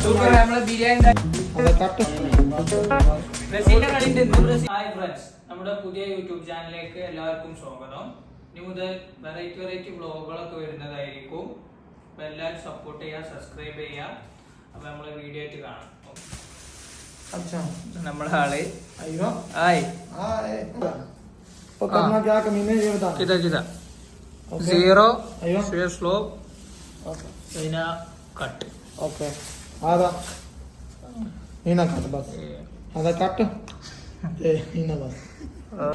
Super നമ്മളെ biryani hi friends നമ്മുടെ പുതിയ യൂട്യൂബ് ചാനലിലേക്ക് എല്ലാവർക്കും സ്വാഗതം. ഇനി മുതൽ വെറൈറ്റി വെറൈറ്റി വ്ളോഗുകളൊക്കെ വരുന്നതായിരിക്കും. അപ്പം എല്ലാവരും സപ്പോർട്ട് ചെയ്യുക സബ്സ്ക്രൈബ് ചെയ്യുക. അപ്പം നമ്മൾ വീഡിയോ ആയിട്ട് കാണാം. നമ്മളെ ആൾ. ആയ് കിതാ കിതാ സീറോ സ്ലോ പിന്നെ കട്ട് ഓക്കെ. आधा ഇന കട്ട് ബസ്. കട്ട്. ഇന ബസ്.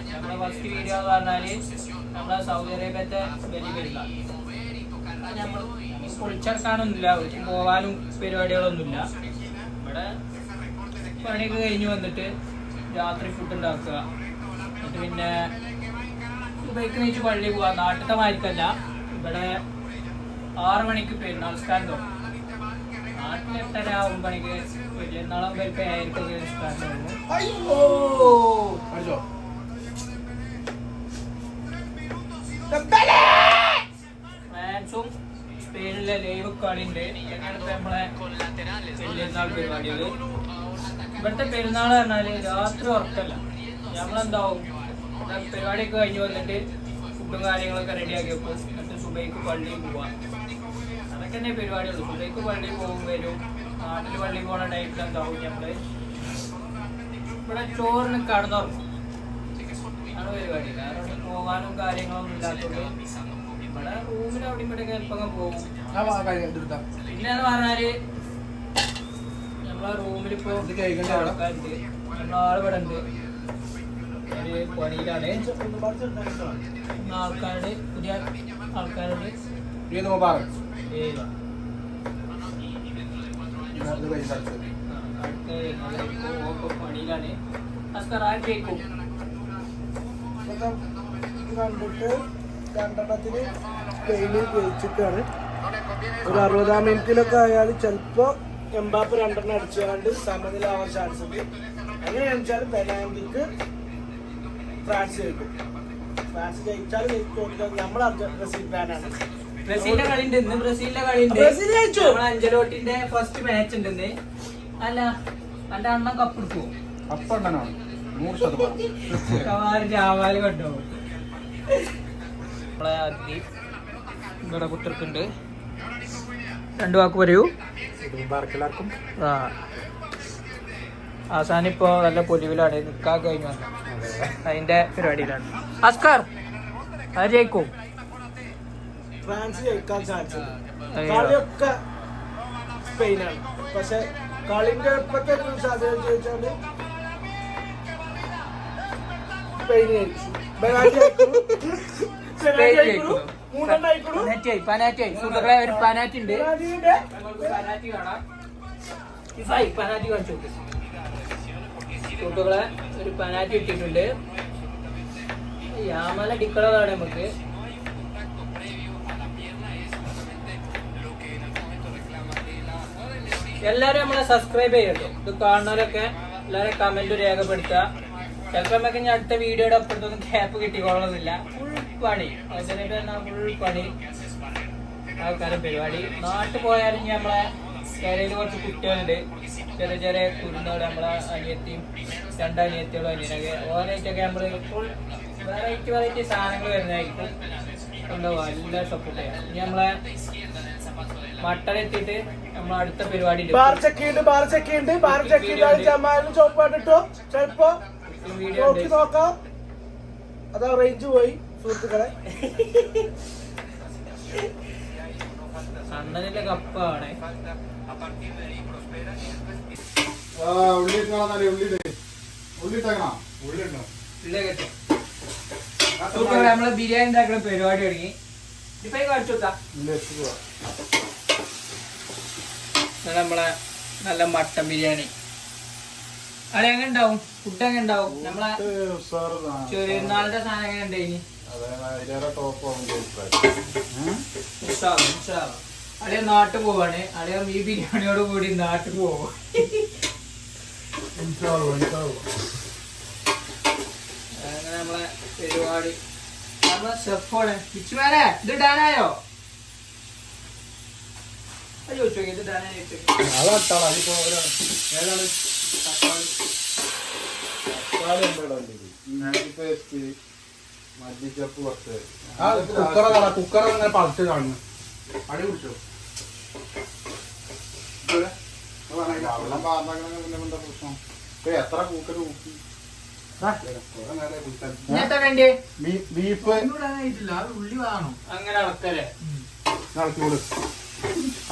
ഞങ്ങളുടെ ഫസ്റ്റ് വീഡിയോ എന്ന് പറഞ്ഞാൽ നമ്മളെ സൗദി അറേബ്യത്തെ വലിയ പെരുന്നാൾ നമ്മൾ പൊളിച്ചെടുക്കാനൊന്നുമില്ല. ഒരിക്കലും പോകാനും പരിപാടികളൊന്നുമില്ല. ഇവിടെ പണിയൊക്കെ കഴിഞ്ഞ് വന്നിട്ട് രാത്രി ഫുഡ് ഉണ്ടാക്കുക. എന്നിട്ട് പിന്നെ ബൈക്ക് നീച്ച് പള്ളി പോവാ. നാട്ടിലത്തെ മാറ്റല്ല ഇവിടെ ആറു മണിക്ക് പേര് നമസ്കാരം തോന്നും ആയിരിക്കും തുടങ്ങും अयो ഫ്രാൻസും സ്പെയിനിലെ ലൈവ് കളിയുണ്ട് നമ്മളെ പെരുന്നാൾ പരിപാടികൾ ഇവിടുത്തെ പെരുന്നാൾ പറഞ്ഞാൽ രാത്രി ഉറക്കല്ല. നമ്മളെന്താവും പരിപാടിയൊക്കെ കഴിഞ്ഞ് വന്നിട്ട് ഫുഡും കാര്യങ്ങളൊക്കെ റെഡിയാക്കി വെക്കും. എന്നിട്ട് സുബൈക്ക് പള്ളിയിൽ പോവാം. തന്നെ പരിപാടിയുള്ളൂ. സ്കൂളിലേക്ക് പള്ളി പോകും വരും. നാട്ടിൽ പള്ളി പോകുന്ന ടൈപ്പിൽ എന്താവും നമ്മൾ ഇവിടെ ചോറിന് കടന്നുറങ്ങും. ആണ് പരിപാടി. വേറെ പോകാനും കാര്യങ്ങളൊന്നും ഇല്ലാത്തത് ഇവിടെ റൂമിൽ അവിടെ ഇവിടെ അല്പം പോകും പിന്നെ എന്ന് പറഞ്ഞാൽ നമ്മളെ ഇപ്പൊ ആൾക്കാരുണ്ട്. ഇവിടെ ഉണ്ട് ആൾക്കാരുടെ പുതിയ ആൾക്കാരുടെ പണിയിലാണ് കണ്ടിട്ട് രണ്ടെണ്ണത്തിന് പെയിനിൽ ജയിച്ചിട്ടാണ്. ഒരു അറുപതാം മിനിറ്റിലൊക്കെ ആയാൽ ചിലപ്പോൾ എംബാപ്പ് രണ്ടെണ്ണം അടിച്ചുകൊണ്ട് സമനിലാവാൻ ചാൻസ് ഉണ്ട്. അങ്ങനെ വെച്ചാൽ പെനാൽറ്റിക്ക് ഫ്രാൻസ് ജയിക്കും. ഫ്രാൻസ് ജയിച്ചാൽ ജയിക്കും. നമ്മൾ അർജന്റ് ബ്രസീൽ ബ്രസീലിന്റെ കളി ഉണ്ട് ഇന്ന് ബ്രസീലിന്റെ കളി ഉണ്ട് ബ്രസീൽ ജയിച്ചു. നമ്മളെ അഞ്ചലോട്ടിന്റെ ഫസ്റ്റ് മാച്ച് ഉണ്ട് ഇന്ന്. അല്ല അന്റെ അണ്ണൻ കപ്പ് എടുക്കുവോ അപ്പണ്ണനാണ് നൂറ് ശതമാനം. കവാൽ ചാവാൽ കണ്ടോ നമ്മളെ അതിഥി ഇവിടെ കുത്തിർക്കുണ്ട് രണ്ടു വാക്ക് പറയൂ. ആ. അവസാനം ഇപ്പോ നല്ല പൊലിവിലാണ്. നിക്കാൻ കഴിഞ്ഞു. അതിന്റെ പരിപാടിയിലാണ്. അസ്കാർ അത് ജയിക്കും? ഫ്രാൻസ് ജയിക്കാൻ ചാൻസ് ഉണ്ട്. കളിയൊക്കെ സ്പെയിനാണ്. പക്ഷെ കളിന്റെ ഇപ്പത്തെ സാധ്യത ചോദിച്ചാൽ സ്പെയിൻ ജയിച്ചു. പനാറ്റി ഉണ്ട്. പനാറ്റി കാണിച്ചു. സുഹൃത്തുക്കളെ ഒരു പനാറ്റി ഇട്ടിട്ടുണ്ട് യാമല ഡിക്കളതാണ് നമുക്ക്. എല്ലാരും നമ്മളെ സബ്സ്ക്രൈബ് ചെയ്യട്ടോ ഇത് കാണുന്നവരൊക്കെ എല്ലാരും കമന്റ് രേഖപ്പെടുത്തുക. ചിലപ്പോ നമുക്ക് ഇനി അടുത്ത വീഡിയോയുടെ അപ്പുറത്തൊന്നും ക്യാപ്പ് കിട്ടിക്കൊള്ളുന്നില്ല ഫുൾ പണി. ഫുൾ പണി. ആൾക്കാരുടെ പരിപാടി. നാട്ടിൽ പോയാലും ഇനി നമ്മളെ കരയിൽ കുറച്ച് കുട്ടികളുണ്ട്. ചെറിയ ചെറിയ കുരുന്നുകൾ നമ്മളെ അനിയത്തിയും രണ്ട് അനിയത്തികളും അനിയനൊക്കെ. ഓരോറ്റൊക്കെ നമ്മൾ ഫുൾ വെറൈറ്റി വെറൈറ്റി സാധനങ്ങൾ വരുന്നതായിരിക്കും. എന്താ നല്ല സപ്പോർട്ട് ചെയ്യാം. ഇനി നമ്മളെ മട്ടൻ എത്തിയിട്ട് അടുത്ത പരിപാടി ഉണ്ട്. ബാർ ബാർ ചിലപ്പോ നോക്കി നോക്കാം. അതാ റേഞ്ച് പോയി സുഹൃത്തുക്കളെ. കപ്പാണ്. ആ ഉള്ളി ഇട്ടാളെ ഉള്ളി ഉള്ളി ഇട്ടേക്കണോ. ഉള്ളി ഉണ്ടോ ഇല്ലേ കേട്ടോ സൂപ്പർ നമ്മളെ ബിരിയാണി ഉണ്ടാക്കുന്ന പരിപാടി തുടങ്ങി. ഇപ്പൊ കാണിച്ചു കൊടുത്താ ഉള്ളി വെച്ച് പോവാ ഇത് നമ്മളെ നല്ല മട്ടൻ ബിരിയാണി. അതെ എങ്ങനെ ഉണ്ടാവും ഫുഡ് എങ്ങനെ ഉണ്ടാവും നമ്മളെ ചെറിയനാളിന്റെ സാധനം എങ്ങനെ ഉണ്ടായി അളിയ നാട്ടിൽ പോവാണ്. അളിയ ഈ ബിരിയാണിയോട് കൂടി നാട്ടിൽ പോവാണ് അങ്ങനെ നമ്മളെ പരിപാടി. നമ്മളെ ഷെഫാണ് ഇത് ഇടാനായോ? അത് അട്ടാള അതിപ്പോ ഏതാണ്? തക്കാളി. തക്കാളി ഇഞ്ചി പേസ്റ്റ് മല്ലിച്ചപ്പ് കുറച്ച് കുക്കറ കുക്കറ ഇങ്ങനെ പറിച്ച് കാണുന്നു. അടി പിടിച്ചോ വെള്ളം പാർന്നാക്കണ പിന്നെ എന്താ പ്രശ്നം? ഇപ്പൊ എത്ര കൂക്കര് കൂക്കി ബീഫ്. ഉള്ളി വേണം. അങ്ങനെ അളക്കല്ലേ കൊടു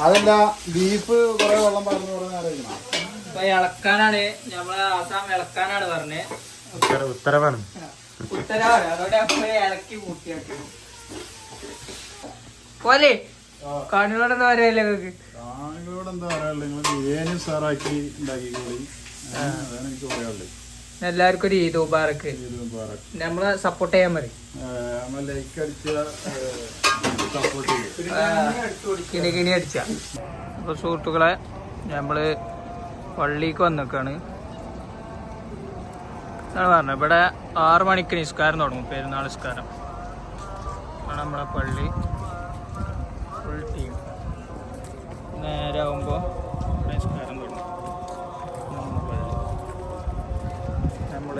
അതല്ല ബീഫ് കുറെ വെള്ളം പറഞ്ഞു ഇരിക്കണം. അപ്പൊ ഇളക്കാനാണ് നമ്മളെ ആസാം ഇളക്കാനാണ് പറഞ്ഞത് ഉത്തരവാണ്. ഉത്തരവാണ്. അതോടെ ഇളക്കി കൂട്ടിയാക്കി പോലെ? കാണികളോട് എന്താ പറയല്ലേ നിങ്ങൾക്ക്? എന്താ നിങ്ങൾ ബിരിയാണി സാറാക്കി ഉണ്ടാക്കിക്കോളി. അതാണ് എനിക്ക് പറയാനുള്ളത് എല്ലാവർക്കും ഒരു ഈദ് മുബാറക്ക്. നമ്മളെ സപ്പോർട്ട് ചെയ്യാൻ മതി നമ്മൾ ലൈക്ക് അടിച്ച കിണി അടിച്ച അപ്പൊ സുഹൃത്തുക്കളെ നമ്മൾ പള്ളിക്ക് വന്നേക്കാണ്. ഇതാണ് പറഞ്ഞത്. ഇവിടെ ആറ് മണിക്ക് നിസ്കാരം തുടങ്ങും പെരുന്നാൾ നിസ്കാരം. ആണ് നമ്മളെ പള്ളി. ഫുൾ ടീം നേരെ ആകുമ്പോൾ നിസ്കാരം തുടങ്ങും. നമ്മൾ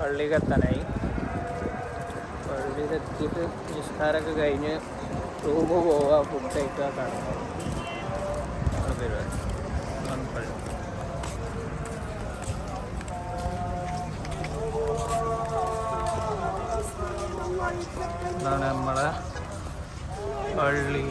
പള്ളിക്ക് പള്ളിയിലെത്തിയിട്ട് നിസ്കാരമൊക്കെ കഴിഞ്ഞ് റൂമ് പോവുക ഫുഡ് കഴിക്കുക കടന്നു പരിപാടി നമ്മളെ പള്ളി.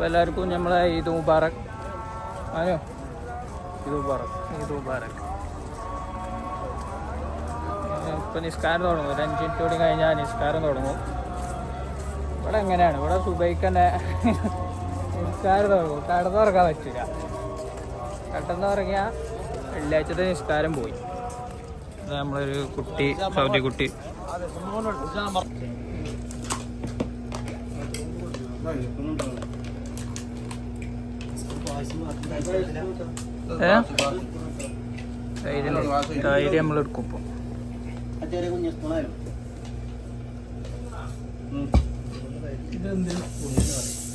അപ്പോൾ എല്ലാവർക്കും നമ്മളെ ഈദ് മുബാറക്. ആനോ ഈദ് മുബാറക്. ഈദ് മുബാറക്. ഇപ്പം നിസ്കാരം തുടങ്ങും. ഒരു അഞ്ച് മിനിറ്റ് കൂടി കഴിഞ്ഞാൽ നിസ്കാരം തുടങ്ങും. ഇവിടെ എങ്ങനെയാണ്? ഇവിടെ സുബൈക്ക് തന്നെ നിസ്കാരം തുടങ്ങും. കടന്നുറങ്ങാൻ പറ്റില്ല. പെട്ടെന്ന് ഉറങ്ങിയാൽ വെള്ളിയാഴ്ചത്തെ നിസ്കാരം പോയി. നമ്മളൊരു കുട്ടി സൗദി കുട്ടി. ഏ? തൈര് തൈര് നമ്മൾ എടുക്കും ഇപ്പം.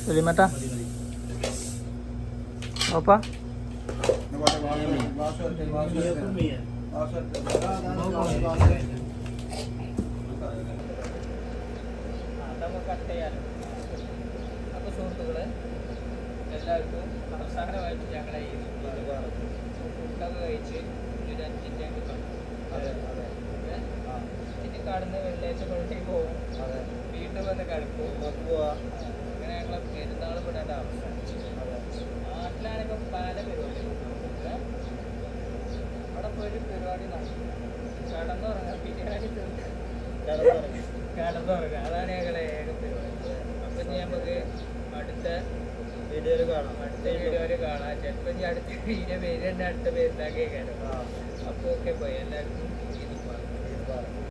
സലിമട്ടാ? ഓപ്പാ അപ്പോൾ സുഹൃത്തുക്കളെ. എല്ലാവർക്കും അവസാനമായിട്ട് ഞങ്ങളെ ഈ ഫുഡൊക്കെ കഴിച്ച് ഒരു അഞ്ചിന്റെ പിന്നെ കാണുന്ന വെള്ളിയാഴ്ച പള്ളിയിൽ പോകും. വീണ്ടും വന്ന് കിടക്കും. അങ്ങനെ ഞങ്ങളെ പെരുന്നാൾ പെടേണ്ട അവസ്ഥ നാട്ടിലാണിപ്പോൾ പല പരിപാടികളും? അവിടെ പോയിട്ട് പരിപാടി നടക്കും കടന്നുറങ്ങാം ബിരിയാണി തിന്ന്. കടന്നുറങ്ങാം. അതാണ് ഞങ്ങളുടെ ഏക പരിപാടി. അപ്പം നമുക്ക് അടുത്ത വീഡിയോയിൽ കാണാം. അടുത്ത വീഡിയോയിൽ കാണാം. ചിലപ്പോൾ അടുത്ത വീഡിയോ പേര് തന്നെ അടുത്ത പേരുണ്ടാക്കിയേക്കാരം അപ്പോൾ ഓക്കെ പോയി എല്ലാവർക്കും